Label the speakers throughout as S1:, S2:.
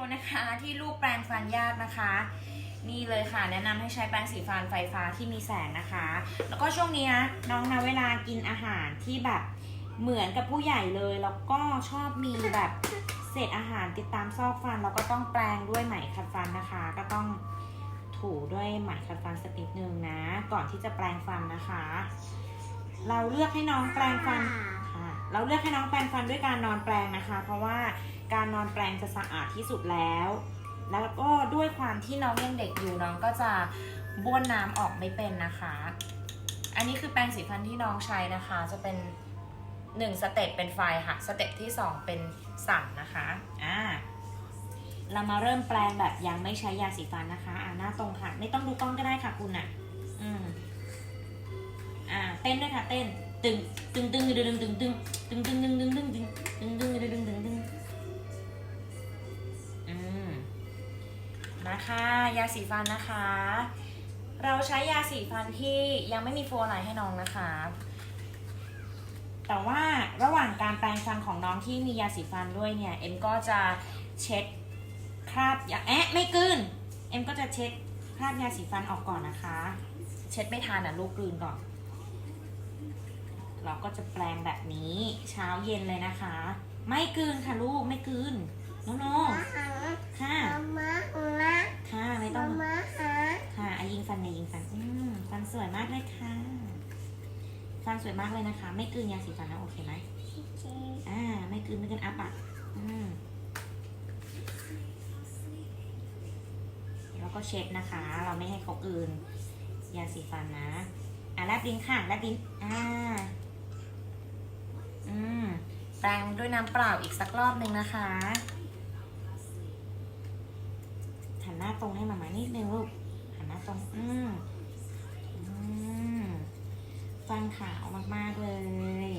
S1: คนนะคะที่ลูกแปรงฟันยากนะคะ นี่เลยค่ะ แนะนำให้ใช้แปรงสีฟันไฟฟ้าที่มีแสงนะคะ แล้วก็ช่วงนี้นะน้องนะเวลากินอาหารที่แบบเหมือนกับผู้ใหญ่เลย แล้วก็ชอบมีแบบเศษอาหารติดตามซอกฟันแล้วก็ต้องแปรงด้วยไหมขัดฟันนะคะ ก็ต้องถูด้วยไหมขัดฟันสักนิดนึงนะ ก่อนที่จะแปรงฟันนะคะ เราเลือกให้น้องแปรงฟัน เราเลือกให้น้องแปรงฟันด้วยการนอนแปรงนะคะ เพราะว่าการนอนแปรงจะสะอาดที่สุดแล้ว แล้วก็ด้วยความที่น้องยังเด็กอยู่น้องก็จะบ้วนน้ำออกไม่เป็นนะคะ อันนี้คือแปรงสีฟันที่น้องใช้นะคะ จะเป็นหนึ่งสเต็ปเป็นไฟค่ะ สเต็ปที่สองเป็นสั่นนะคะ อ่า เรามาเริ่มแปรงแบบยังไม่ใช้ยาสีฟันนะคะ อ่าหน้าตรงค่ะ ไม่ต้องดูกล้องก็ได้ค่ะคุณอะ อืม อ่า เต้นด้วยค่ะ เต้น ตึงตึงตึงตึงตึงตึงตึงตึงตึงตึงตึงตึงตึงตึงตึงตึงตึงตึงตึงอืมนะคะยาสีฟันนะคะ เราใช้ยาสีฟันที่ยังไม่มีฟลูออไรด์ให้น้องนะคะ แต่ว่าระหว่างการแปรงฟันของน้องที่มียาสีฟันด้วยเนี่ยเอ็มก็จะเช็ดคราบยาแอะไม่กลืนเอ็มก็จะเช็ดคราบยาสีฟันออกก่อนนะคะ เช็ดไม่ทันอะลูกกลืนก่อน เราก็จะแปลงแบบนี้เช้าเย็นเลยนะคะ ไม่กลืนค่ะลูกไม่กลืนโนโนค่ะ
S2: มามา
S1: ค่ะไม่ต้อง
S2: มาหา
S1: ค่ะอะยิงฟันเนี่ยยิงฟันอืมฟันสวยมากเลยค่ะ ฟันสวยมากเลยนะคะ ไม่กลืนยาสีฟันนะโอเคไหมอ่าไม่กลืนไม่กลืนอาปากอืมแล้วก็เช็ดนะคะ เราไม่ให้เขากลืนยาสีฟันนะอะแลบลิ้นค่ะแลบลิ้นอ่าอืม แปรงด้วยน้ำเปล่าอีกสักรอบหนึ่งนะคะหันหน้าตรงให้มามานิดนึงลูกหันหน้าตรง อืมอืมฟันขาวมากๆเลย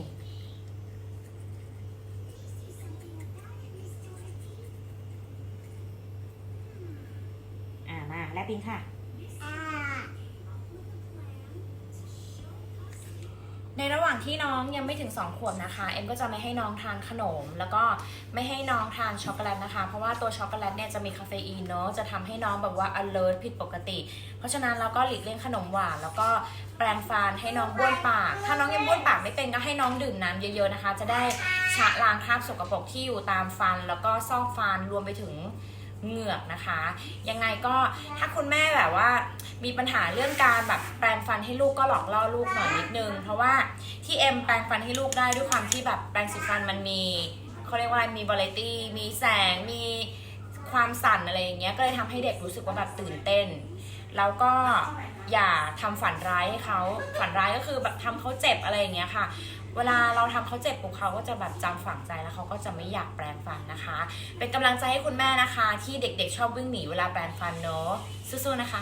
S1: อ่ามาแลบลิ้นค่ะ ในระหว่างที่น้องยังไม่ถึง 2 ขวบนะคะ เอ็มก็จะไม่ให้น้องทานขนม แล้วก็ไม่ให้น้องทานช็อกโกแลตนะคะ เพราะว่าตัวช็อกโกแลตเนี่ยจะมีคาเฟอีนเนอะจะทำให้น้องแบบว่า alert ผิดปกติ เพราะฉะนั้นเราก็หลีกเลี่ยงขนมหวาน แล้วก็แปรงฟันให้น้องบ้วนปาก ถ้าน้องยังบ้วนปากไม่เป็นก็ให้น้องดื่มน้ำเยอะๆนะคะ จะได้ชะล้างคราบสกปรกที่อยู่ตามฟัน แล้วก็ซอกฟัน รวมไปถึง เหงือกนะคะ ยังไงก็ถ้าคุณแม่แบบว่ามีปัญหาเรื่องการแบบแปรงฟันให้ลูกก็หลอกล่อลูกหน่อยนิดนึง เพราะว่าที่เอ็มแปรงฟันให้ลูกได้ด้วยความที่แบบแปรงสีฟันมันมีเขาเรียกว่ามีวาไรตี้มีแสงมี ความสั่นอะไรอย่างเงี้ยก็เลยทำให้เด็กรู้สึกว่าแบบตื่นเต้น แล้วก็อย่าทำฝันร้ายให้เขาฝันร้ายก็คือแบบทำเขาเจ็บอะไรอย่างเงี้ยค่ะ เวลาเราทำเขาเจ็บปุ๊บเขาก็จะแบบจำฝังใจแล้วเขาก็จะไม่อยากแปลงฟันนะคะ เป็นกำลังใจให้คุณแม่นะคะ ที่เด็กๆชอบวิ่งหนีเวลาแปลงฟันเนาะสู้ๆนะคะ